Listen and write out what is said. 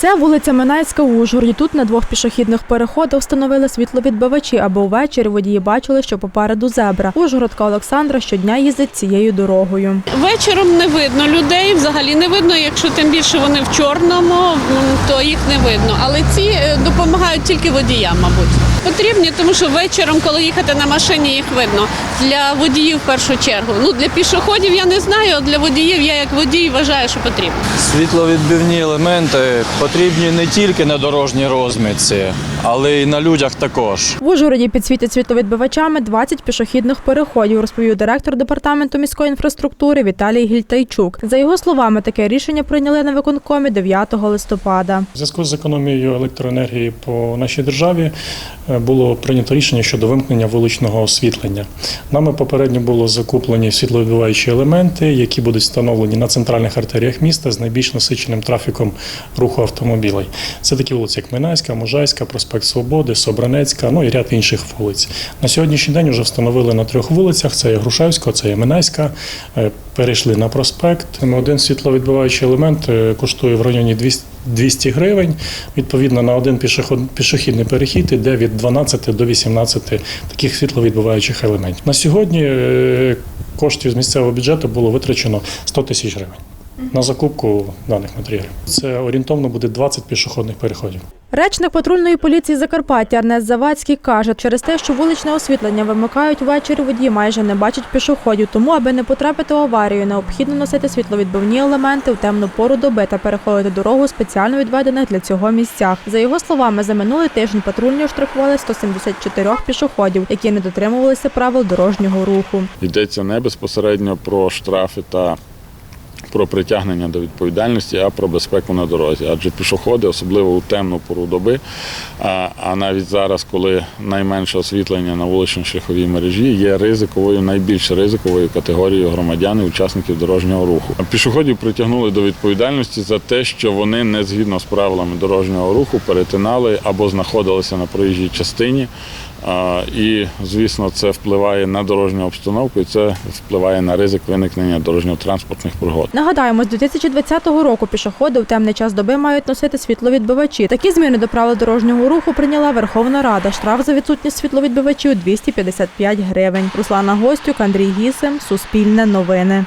Це вулиця Минайська в Ужгороді. Тут на двох пішохідних переходах встановили світловідбивачі, аби увечері водії бачили, що попереду зебра. Ужгородка Олександра щодня їздить цією дорогою. Вечором не видно людей, взагалі не видно. Якщо тим більше вони в чорному, то їх не видно. Але ці е, допомагають тільки водіям, мабуть. Потрібні, тому що вечором, коли їхати на машині, їх видно. Для водіїв в першу чергу. Ну для пішоходів я не знаю, а для водіїв я як водій вважаю, що потрібно. Світловідбивні елементи потрібні не тільки на дорожній розмітці, але й на людях також. В Ужгороді підсвітять світловідбивачами 20 пішохідних переходів, розповів директор департаменту міської інфраструктури Віталій Гільтайчук. За його словами, таке рішення прийняли на виконкомі 9 листопада. В зв'язку з економією електроенергії по нашій державі е, було прийнято рішення щодо вимкнення вуличного освітлення. Нами попередньо було закуплені світловідбиваючі елементи, які будуть встановлені на центральних артеріях міста з найбільш насиченим трафіком руху автомобілей. Це такі вулиці, як Минайська, Можайська, проспект Свободи, Собранецька, ну і ряд інших вулиць. На сьогоднішній день вже встановили на трьох вулицях: це є Грушевська, це є Минайська. Е, Перейшли на проспект. Один світловідбиваючий елемент е, коштує в районі 200 200 гривень. Відповідно, на один пішохідний перехід іде від 12 до 18 таких світловідбиваючих елементів. На сьогодні е, коштів з місцевого бюджету було витрачено 100 тисяч гривень на закупку даних матеріалів. Це орієнтовно буде 20 пішохідних переходів. Речник патрульної поліції Закарпаття Арнест Завадський каже, через те, що вуличне освітлення вимикають ввечері, водії майже не бачать пішоходів. Тому, аби не потрапити в аварію, необхідно носити світловідбивні елементи в темну пору доби та переходити дорогу спеціально відведених для цього місцях. За його словами, за минулий тиждень патрульні оштрафували 174 пішоходів, які не дотримувалися правил дорожнього руху. Йдеться не безпосередньо про штрафи та про притягнення до відповідальності, а про безпеку на дорозі. Адже пішоходи, особливо у темну пору доби, а, а навіть зараз, коли найменше освітлення на вулично-шляховій мережі, є ризиковою, найбільш ризиковою категорією громадян і учасників дорожнього руху. Пішоходів притягнули до відповідальності за те, що вони не згідно з правилами дорожнього руху перетинали або знаходилися на проїжджій частині. І, звісно, це впливає на дорожню обстановку і це впливає на ризик виникнення дорожньо-транспортних пригод. Нагадаємо, з 2020 року пішоходи в темний час доби мають носити світловідбивачі. Такі зміни до правил дорожнього руху прийняла Верховна Рада. Штраф за відсутність світловідбивачів 255 гривень. Руслана Гостюк, Андрій Гісим, Суспільне новини.